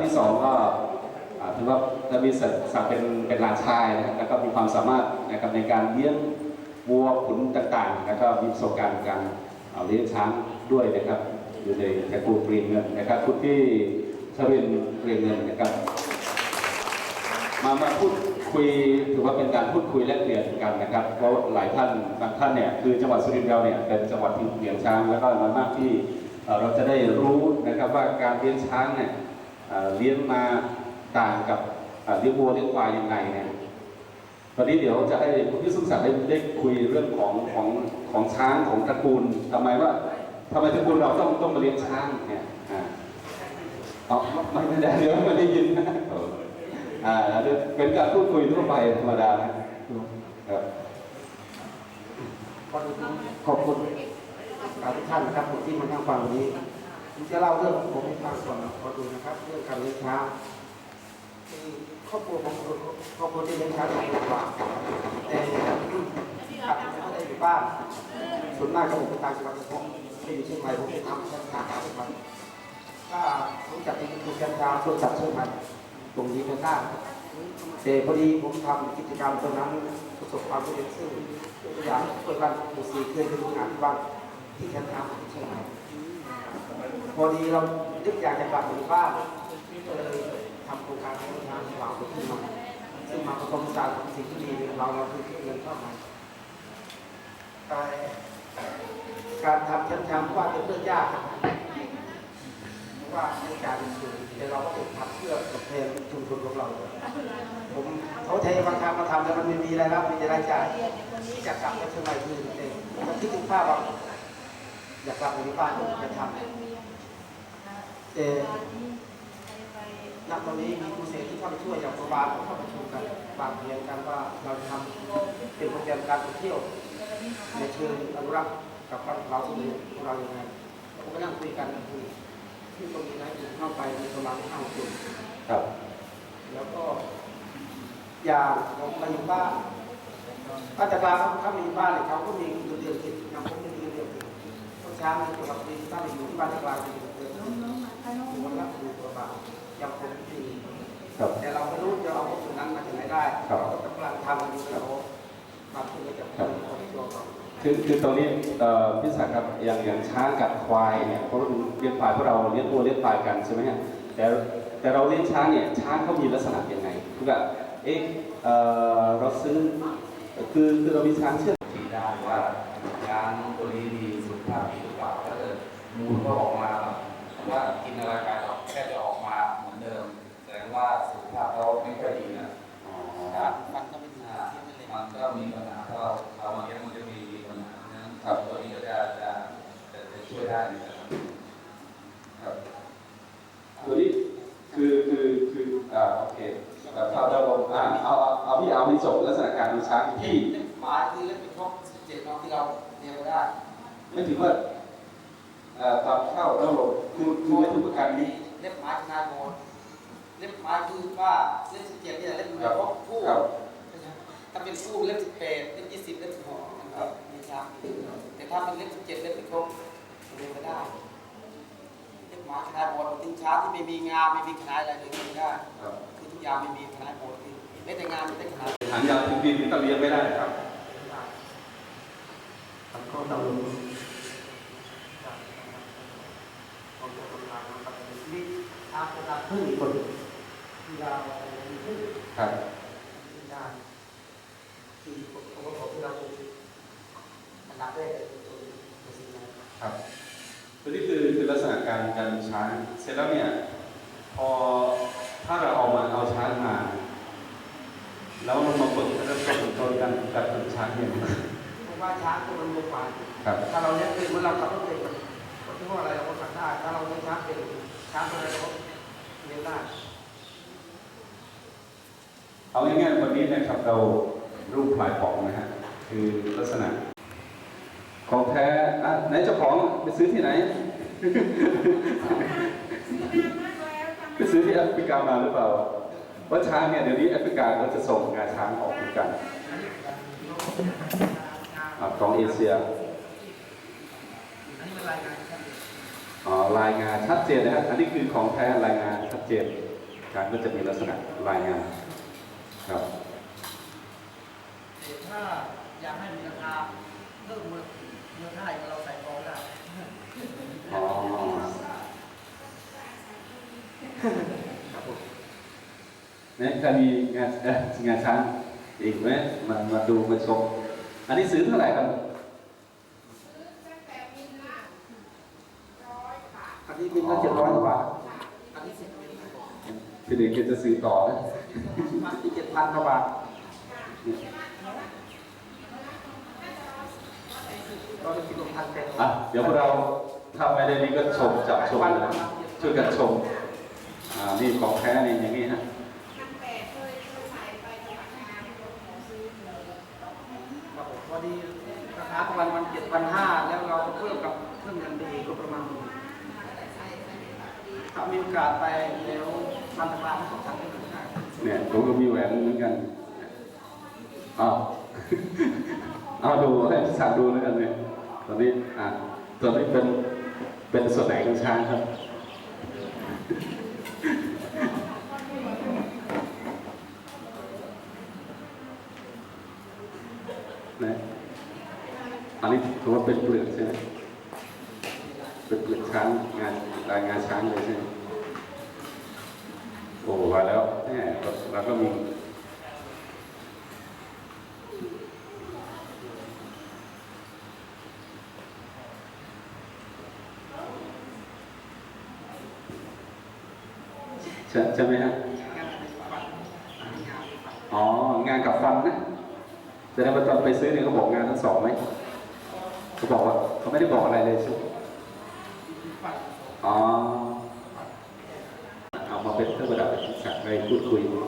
นที่สองก็ถือว่าจะมีศักดิ์เป็นเป็นหลานชายนะครับแล้วก็มีความสามารถนะครับในการเลี้ยงวัวขุนต่างๆ แล้วก็มีประสบการณ์การเลี้ยงช้างด้วยนะครับ อยู่ในตระกูลเกรียงเงินนะครับคุณพี่ชรินเกรียงเงินนะครับมามาพูดคุยถือว่าเป็นการพูดคุยแลกเปลี่ยนกันนะครับเพราะหลายท่านบางท่านเนี่ยคือจังหวัดสุรินทร์เราเนี่ยเป็นจังหวัดที่เลี้ยงช้างแล้วก็น้อยมากที่เราจะได้รู้นะครับว่าการเลี้ยงช้างเนี่ย เลี้ยงมาต่างกับเลี้ยงวัวเลี้ยงควายยังไงเนี่ยตอนนี้เดี๋ยวจะให้คุณพี่สุขสันต์ได้ได้คุยเรื่องของของของช้างของตระกูลทำไมว่าทำไมตระกูลเราต้องต้องมาเลี้ยงช้างเนี่ยอ๋อไม่ไม่ได้เดี๋ยวไม่ได้ยินนะอ่าเป็นการพูดคุยทั่วไปธรรมดานะครับก่อนอื่นขอบคุณทุกท่านนะครับที่มานั่งฟังวันนี้ ผมจะเล่าเรื่องของผมให้ฟังก่อนนะขอดูนะครับ เรื่องการเลี้ยงช้างคือครอบครัวของครอบครัวที่เลี้ยงช้างหลายคนกว่าแต่อาจจะไม่ได้อยู่บ้านส่วนมากก็ผมไปตามจังหวัดผมที่อยู่เชียงใหม่ผมไปทำแค่ทางทุกวันถ้ารู้จักในกิจกรรมส่วนสัตว์เชียงใหม่ตรงนี้ก็ทราบแต่พอดีผมทำกิจกรรมตรงนั้นประสบความสำเร็จซึ่งตัวอย่างเปิดร้านหมูสีเคยไปดูงานที่บ้านที่ฉันทำใช่ไหม่ พอดีเรานึกอยากจะกลับไปอยู่บ้านก็เลยทำโครงการให้ทางวางขึ้นมาซึ่งมาผสมผสานกับสิ่งที่ดีในเราเราคือเงินเข้ามาการทำชั้นชามว่าเป็นเรื่องยากเพราะว่าในการเป็นสื่อแต่เราก็ต้องทำเพื่อตอบแทนชุมชนของเรา ผมเขาเทบางครั้งมาทำแต่มันไม่มีรายรับมีแต่รายจ่ายจะกลับไปเชียงใหม่คือเองคิดถึงภาพว่าอยากกลับไปที่บ้านจะทำ แต่ณตอนนี้มีผู้เสียที่เข้าไปช่วยอย่างประบาลเขาเข้าไปชมกันบางเพียงกันว่าเราจะทำเป็นโปรแกรมการท่องเที่ยวในเชิงอนุรักษ์กับเราที่มีของเราอย่างไรเราก็นั่งคุยกันคุยที่ตรงนี้นะเข้าไปมีประมาณห้าคนครับ แล้วก็อยากผมมาอยู่บ้านถ้าจะกลางเขาเขามาอยู่บ้านเนี่ยเขาก็มีเงินเดือนกินอย่างผมไม่มีเงินเดือนกินต้องช้างในจังหวัดนทร์ถ้าไปอยู่ที่บ้านจะกลาง มีเงินเดือนอยู่วันละหนึ่งตัวบาทอย่างผมมีครับแต่เราไม่รู้จะเอาตรงนั้นมาจากไหนได้ครับเราก็กำลังทำอยู่แล้วมาขึ้นมาจากคนของตัวเราคือคือตรงนี้เอ่อพี่ศักดิ์ครับอย่างอย่างช้างกับควายเนี่ยเพราะเลี้ยงควายพวกเราเลี้ยงวัวเลี้ยงควายกันใช่ไหมฮะแต่แต่เราเลี้ยงช้างเนี่ยช้างเขามีลักษณะยังไงคือแบบเอ๊ะเอ่อเราซื้อคือคือเรามีช้างเชื่อชี้ได้ว่าช้างตัวนี้มีสุขภาพดีหรือเปล่าถ้าเกิดมูลก็ออกมา แบบว่ากินอะไรไปก็แค่จะออกมาเหมือนเดิมแสดงว่าสุขภาพเขาไม่ค่อยดีนะอ๋อครับมันก็ไม่ดีอ่าเทียบกันเลยมันก็มีปัญหาถ้าเราเรามาเลี้ยงมันจะมีปัญหานั้นครับตัวนี้ก็จะจะจะจะช่วยได้นะครับครับตัวนี้คือคือคืออ่าโอเคแบบเราเราอ่าเอาเอาเอาพี่เอาให้จบลักษณะการดูช้างที่หมายคือเล่นเป็นครบสิบเจ็ดน้องที่เราเรียนได้ไม่ถือว่าเอ่อ ตามเข้าแล้วเราคือคือไม่ถือว่าการนี้เล่มไม้นาโกนเล่มไม้คือว่าเล่มสิบเจ็ดเนี่ยเล่มไม่ครบคู่ครับถ้าเป็นคู่เล่มสิบแปดเล่มยี่สิบเล่มสิบหกมีช้างแต่ถ้าเป็นเล่มสิบเจ็ดเล่มไม่ครบเรียนไม่ได้เล่มไม้คณะบอลทิ้งช้างที่ไม่มีงาไม่มีขนาดอะไรเลยเรียนไม่ได้ครับคือทุกอย่างไม่มีขนาดบอลที่ไม่แต่งานไม่แต่ขนาดหางยาวถึงดินก็เลี้ยงไม่ได้ครับมันก็ต้องของตัวคนงานนะครับนี่ทางคนงาน พึ่งอีกคนที่เราพึ่งครับที่งานที่ผมก็บอกที่เราอันดับแรกคือตัวตัวสิ่งนั้นครับตัวนี้คือคือลักษณะการการดูช้างเสร็จแล้วเนี่ยพอถ้าเราเอามาเอาช้างมา แล้วมันมาฝึกเริ่มต้นต้นการการฝึกช้างเนี่ยผมว่าช้างตัวมันเร็วกว่าครับถ้าเราเลี้ยงเป็นเหมือนเราขับรถเป็น คนที่ว่าอะไรเราก็ขับได้ ถ้าเราเลี้ยงช้างเป็นช้างตัวอะไรเราก็เลี้ยงได้ เอาง่ายๆวันนี้นะครับเรารูปพลายของนะฮะคือลักษณะ ของแท้อะไหนเจ้าของไปซื้อที่ไหน ไปซื้อที่แอฟริกามาหรือเปล่าว่าช้างเนี่ยเดี๋ยวนี้แอฟริกาเขาจะส่งงาช้างออกเหมือนกันอะของเอเชียอันนี้เป็นรายงานที่ท่าน อ๋อรายงานชัดเจนนะฮะอันนี้คือของแท้รายงานชัดเจนการก็จะมีลักษณะรายงานครับถ้าอยากให้มีราคาเพิ่มมูลมูลค่าอย่างเราใส่กองได้อ๋อครับผมเนี่ยถ้ามีงานเอ่องานช้างอีกไหมมามาดูมาชมอันนี้ซื้อเท่าไหร่ครับ อันนี้บินละเจ็ดร้อยกว่าบาทอันนี้สิบบินครับผมพี่เด็กจะซื้อต่อนะอันนี้เจ็ดพันกว่าบาทเราจะคิดลงพันเต็มอะเดี๋ยวพวกเราถ้าไม่ได้นี่ก็ชมจับชมเลยนะช่วยกันชมอ่านี่ของแท้นี่อย่างนี้ฮะครับผมพอดีราคาประมาณวันเจ็ดพันห้าแล้วเราเพิ่มกับเครื่องเงินดีก็ประมาณ ถ้ามีโอกาสไปแล้วพันธบัตรของทางเครื่องเงินได้เนี่ยผมก็มีแหวนเหมือนกันอ้าวเอาดูให้สักดูแล้วกันเนี่ยตอนนี้อะตอนนี้เป็นเป็นส่วนไหนของช้างครับนะอันนี้ถือว่าเป็นเปลือกใช่ไหม ช้างงานรายงานช้างเลยใช่ไหมโอ้มาแล้วเนี่ยเราก็มีใช่ใช่ไหมฮะอ๋อ งานกับฟันนะแสดงว่าตอนไปซื้อเนี่ยเขาบอกงานทั้งสองไหมเขาบอกว่าเขาไม่ได้บอกอะไรเลยใช่ไหม อ๋อ เอามาเป็นเครื่องประดับสักอะไรพูดคุยเลื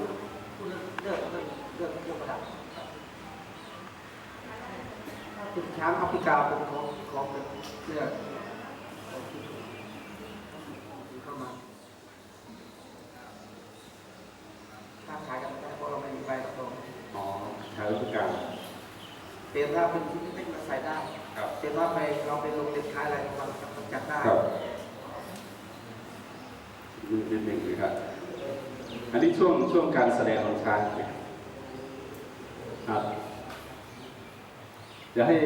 อกเลือกเลือกเลือกเลือกประดับติดช้างอฟริกาเป็นของของเป็นเลือกเข้ามาถ้าขายกันไม่ได้เพราะเราไม่มีใบรับรองอ๋อชาวราชการเปลี่ยนถ้าเป็นชิ้นเล็กๆเราใส่ได้เปลี่ยนว่าไปเราไปลงเด็ดขายอะไรเราจัดได้ นิดหนึ่งเลยครับอันนี้ช่วงช่วงการแสดงของช้างนะครับจะให้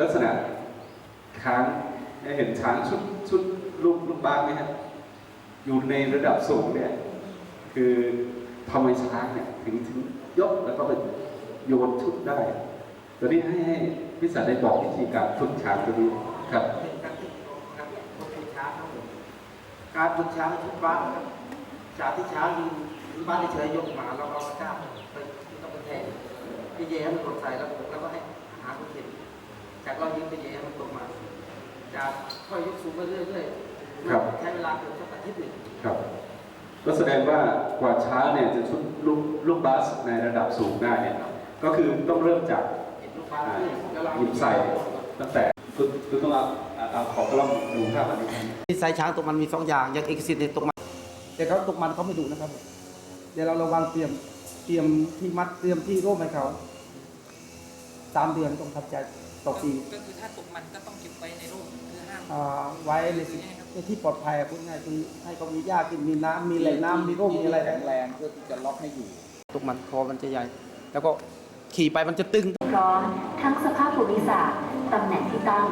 ลักษณะช้างให้เห็นช้างชุดชุดรูปรูปบ้านไหมฮะอยู่ในระดับสูงเนี่ยคือทำไมช้างเนี่ยถึงถึงยกแล้วก็ไปโยนชุดได้ตอนนี้ให้ให้พิสันได้บอกวิธีการฝึกช้างตัวนี้ครับ เป็นการที่การฝึกช้างครับผม การฝึกช้างทุกบ้านนะครับจากที่ช้างยืนที่บ้านเฉยๆยกหมาเราเอาตะกร้าไปที่ต้องไปแทงพี่เย่ให้มันกดใส่แล้วผมแล้วก็ให้อาหารมันกินจากเรายืนไปเย่ให้มันกดมา จากค่อยยกสูงไปเรื่อยๆครับใช้เวลาเกือบสักอาทิตย์หนึ่งครับก็แสดงว่ากว่าช้างเนี่ยจะชุดลูกลูกบาสในระดับสูงได้เนี่ยก็คือต้องเริ่มจากเห็นลูกบ้านขึ้นแล้วเราหยิบใส่ตั้งแต่ คือคือต้องเอาเอาขอกล้องดูภาพอันนี้นิสัยช้างตกมันมีสองอย่างอย่างเอกสิทธิ์เนี่ยตกมันแต่เขาตกมันเขาไม่ดุนะครับผมเดี๋ยวเราระวังเตรียมเตรียมที่มัดเตรียมที่ร่มให้เขาสามเดือนต้องทำใจต่อปีก็คือถ้าตกมันก็ต้องเก็บไว้ในร่มคือห้ามอ่าไว้ในสิ่งในที่ปลอดภัยอะพูดง่ายคือให้เขามีหญ้ากินมีน้ำมีแหล่งน้ำมีร่มมีอะไรแข็งแรงเพื่อที่จะล็อกให้อยู่ ตกมันคอมันจะใหญ่ แล้วก็ขี่ไปมันจะตึงร้อนทั้งสภาพภูมิศาสตร์ ตำแหน่งที่ตั้ง